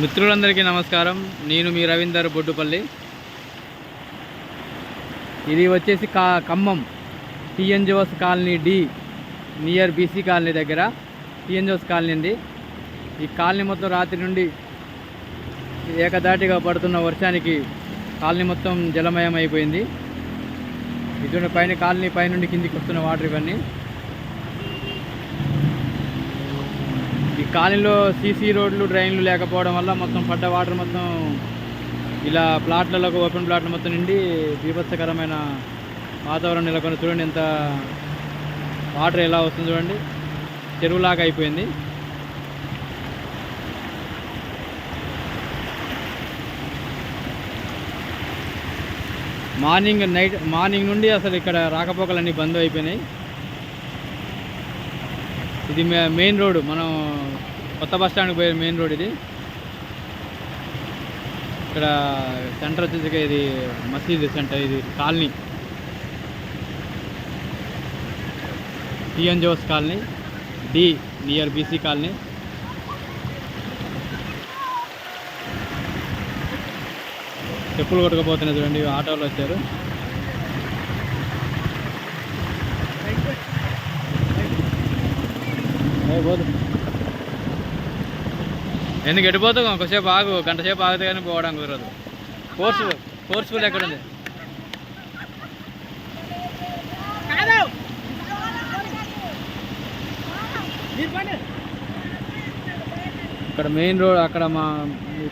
మిత్రులందరికీ నమస్కారం. నేను మీ రవీందర్ బొడ్డుపల్లి. ఇది వచ్చేసి కా Khammam TNGOs colony D near BC colony దగ్గర టిఎన్జిఓస్ కాలనీ అండి. ఈ కాలనీ మొత్తం రాత్రి నుండి ఏకదాటిగా పడుతున్న వర్షానికి కాలనీ మొత్తం జలమయం అయిపోయింది ఇటువంటి పైన కాలనీ పైనుండి కిందికి వస్తున్న వాటర్ ఇవన్నీ కాలనీలో సీసీ రోడ్లు డ్రైన్లు లేకపోవడం వల్ల మొత్తం పడ్డ వాటర్ మొత్తం ఇలా ప్లాట్లలో ఓపెన్ ప్లాట్లు మొత్తం నిండి బీభత్సకరమైన వాతావరణం నెలకొని చూడండి ఎంత వాటర్ ఎలా వస్తుంది చూడండి. చెరువులాగా అయిపోయింది. మార్నింగ్ నైట్ మార్నింగ్ నుండి అసలు ఇక్కడ రాకపోకలన్నీ బంద్ అయిపోయినాయి. ఇది మెయిన్ రోడ్ మనం కొత్త బస్ స్టాండ్కి పోయే మెయిన్ రోడ్ ఇది. ఇక్కడ సెంటర్ వచ్చేసి ఇది మసీద్ సెంటర్ ఇది colony. TNGOs colony D near BC colony. చెప్పులు కొట్టుకుపోతున్నాయి చూడండి ఆటోలు వచ్చారు. పోదు. ఎందుకు ఎడిపోతావు ఒకసేపు ఆగు గంట సేపు ఆగితే కానీ పోవడం కుదరదు. ఫోర్స్ ఫోర్స్ఫుల్ ఎక్కడ ఉంది ఇక్కడ మెయిన్ రోడ్ అక్కడ మా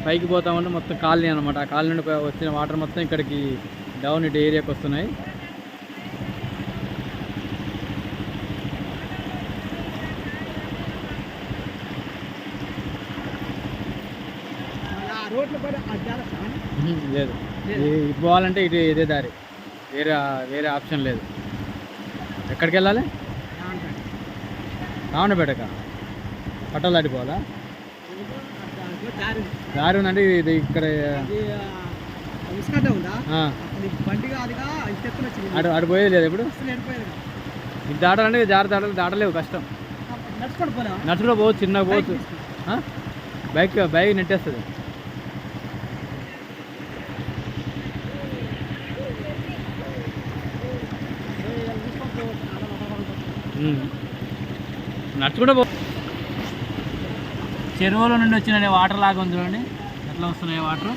పైకి పోతామంటే మొత్తం కాలనీ అనమాట ఆ కాలనీ నుండి వచ్చిన వాటర్ మొత్తం ఇక్కడికి డౌన్ ఇటు ఏరియాకి వస్తున్నాయి రోడ్ల పైన అడ్డారా ఉహుం, లేదు. ఇటు పోవాలంటే ఇటు ఇదే దారి. వేరే వేరే ఆప్షన్ లేదు. ఎక్కడికి వెళ్ళాలి? రావణపేటక పట్టాలు దాటిపోవాలా దారి ఉందంటే ఇది ఇక్కడ అటు అటు పోయేది లేదు ఇప్పుడు? ఇది దాటాలంటే జాగ్రత్త దాటలు దాటలేవు కష్టం. నడుచుకుంటూ పోవచ్చు చిన్నగా పోవచ్చు? బైక్ బైక్ నెట్టేస్తుంది. నడుచుకుంటే పో చెరువులో నుండి వచ్చిన వాటర్ లాగా ఉంది చూడండి. ఎట్లా వస్తున్నాయి వాటర్?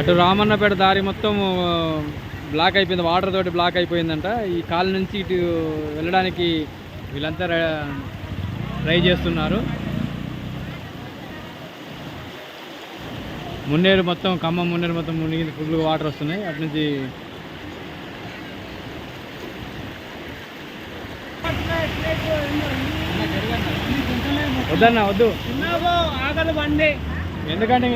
అటు రామన్నపేట దారి మొత్తం బ్లాక్ అయిపోయింది. వాటర్ తోటి బ్లాక్ అయిపోయిందంట. ఈ కాలు నుంచి ఇటు వెళ్ళడానికి వీళ్ళంతా ట్రై చేస్తున్నారు. మున్నేరు మొత్తం ఖమ్మం మున్నేరు మొత్తం మునిగి ఫుల్ వాటర్ వస్తున్నాయి. అటు నుంచి వద్దన్నా వద్దు. ఆగలు బండి ఎందుకంటే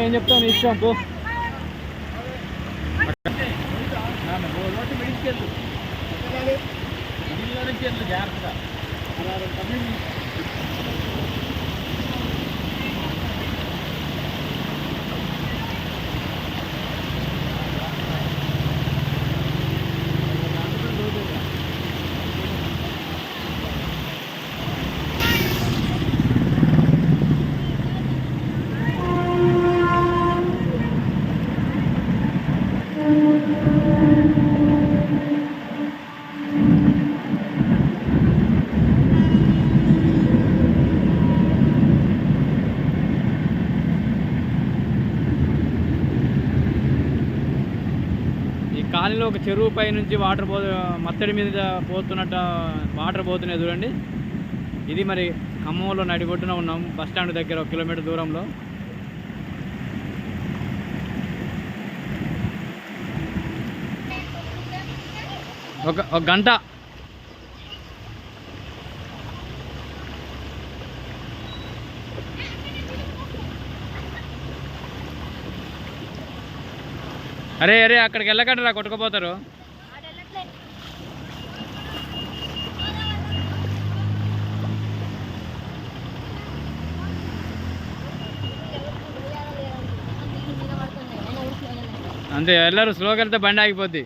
ఏం చెప్తావు నీ ఇష్టం పో ఈ దానిలో ఒక చెరువు పై నుంచి వాటర్ పో మత్తడి మీద పోతున్నట్టు వాటర్ పోతున్నాయి చూడండి. ఇది మరి ఖమ్మంలో నడిబొడ్డున ఉన్నాం. బస్ స్టాండ్ దగ్గర ఒక కిలోమీటర్ దూరంలో. ఒక ఒక గంట అరే అరే అక్కడికి వెళ్ళకండి రా కొట్టుకుపోతారు. అంతే వెళ్ళరు స్లోకి వెళ్తే బండి ఆగిపోద్ది.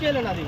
केलं ना ते